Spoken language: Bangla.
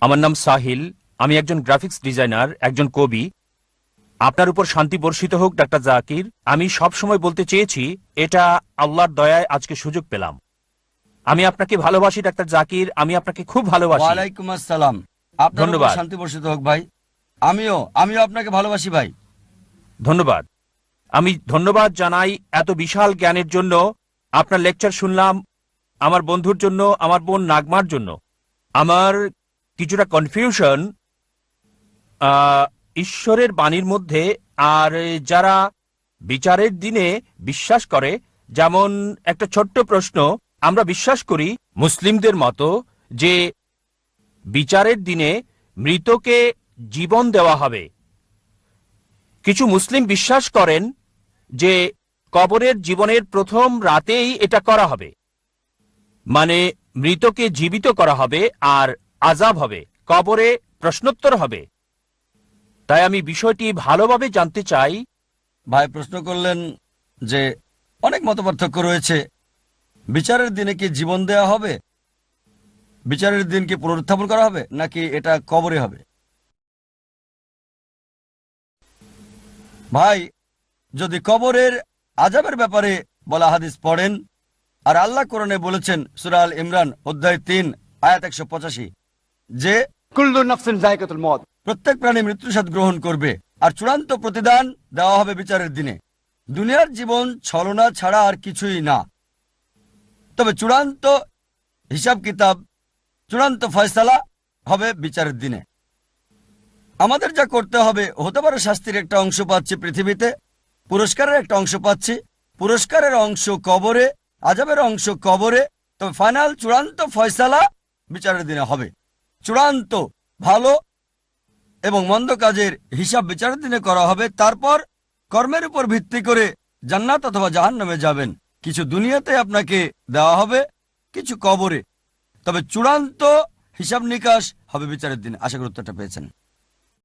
আমার নাম সাহিল আমি একজন গ্রাফিক্স ডিজাইনার একজন কবি। আপনার উপর শান্তি বর্ষিত হোক ডাক্তার জাকির। আমি সব সময় বলতে চেয়েছি এটা আল্লাহর দয়ায় আজকে সুযোগ পেলাম। আমি আপনাকে ভালোবাসি ডাক্তার জাকির। আমি আপনাকে খুব ভালোবাসি। ওয়ালাইকুম আসসালাম। আপনার ধন্যবাদ। শান্তি বর্ষিত হোক ভাই। আমিও আমিও আপনাকে ভালোবাসি ভাই। ধন্যবাদ। আমি ধন্যবাদ জানাই এত বিশাল জ্ঞানের জন্য। আপনার লেকচার শুনলাম আমার বন্ধুর জন্য আমার বোন নাগমার জন্য। আমার কিছুটা কনফিউশন ঈশ্বরের বাণীর মধ্যে আর যারা বিচারের দিনে বিশ্বাস করে, যেমন একটা ছোট্ট প্রশ্ন, আমরা বিশ্বাস করি মুসলিমদের মতো যে বিচারের দিনে মৃতকে জীবন দেওয়া হবে। কিছু মুসলিম বিশ্বাস করেন যে কবরের জীবনের প্রথম রাতেই এটা করা হবে। মানে মৃতকে জীবিত করা হবে আর আজাব হবে, কবরে প্রশ্নোত্তর হবে। তাই আমি বিষয়টি ভালোভাবে জানতে চাই। ভাই, প্রশ্ন করলেন যে অনেক মতপার্থক্য রয়েছে। বিচারের দিনে কি জীবন দেয়া হবে? বিচারের দিন কি পুনরুত্থাপন করা হবে, নাকি এটা কবরে হবে? ভাই, যদি কবরের আজাবের ব্যাপারে বলা হাদিস পড়েন, আর আল্লাহ কোরআনে বলেছেন সুরাল ইমরান অধ্যায় তিন, আয়াত একশো পঁচাশি। যে মত প্রত্যেক প্রাণী মৃত্যুর সাথে গ্রহণ করবে আর চূড়ান্ত প্রতিদান দেওয়া হবে বিচারের দিনে। দুনিয়ার জীবন ছলনা ছাড়া আর কিছুই না। তবে চূড়ান্ত হিসাব কিতাব, চূড়ান্ত ফয়সালা হবে বিচারের দিনে। আমাদের যা করতে হবে, হতে পারে শাস্তির একটা অংশ পাচ্ছি পৃথিবীতে, পুরস্কারের একটা অংশ পাচ্ছি, পুরস্কারের অংশ কবরে আজাবের অংশ কবরে, তবে ফাইনাল চূড়ান্ত ফয়সালা বিচারের দিনে হবে। চূড়ান্ত, ভালো এবং মন্দ কাজের হিসাব বিচার দিনে করা হবে। তারপর কর্মের উপর ভিত্তি করে জান্নাত অথবা জাহান নামে যাবেন। কিছু দুনিয়াতে আপনাকে দেওয়া হবে, কিছু কবরে। তবে চূড়ান্ত হিসাব নিকাশ হবে বিচারের দিন। আশা গুরুত্বটা পেয়েছেন।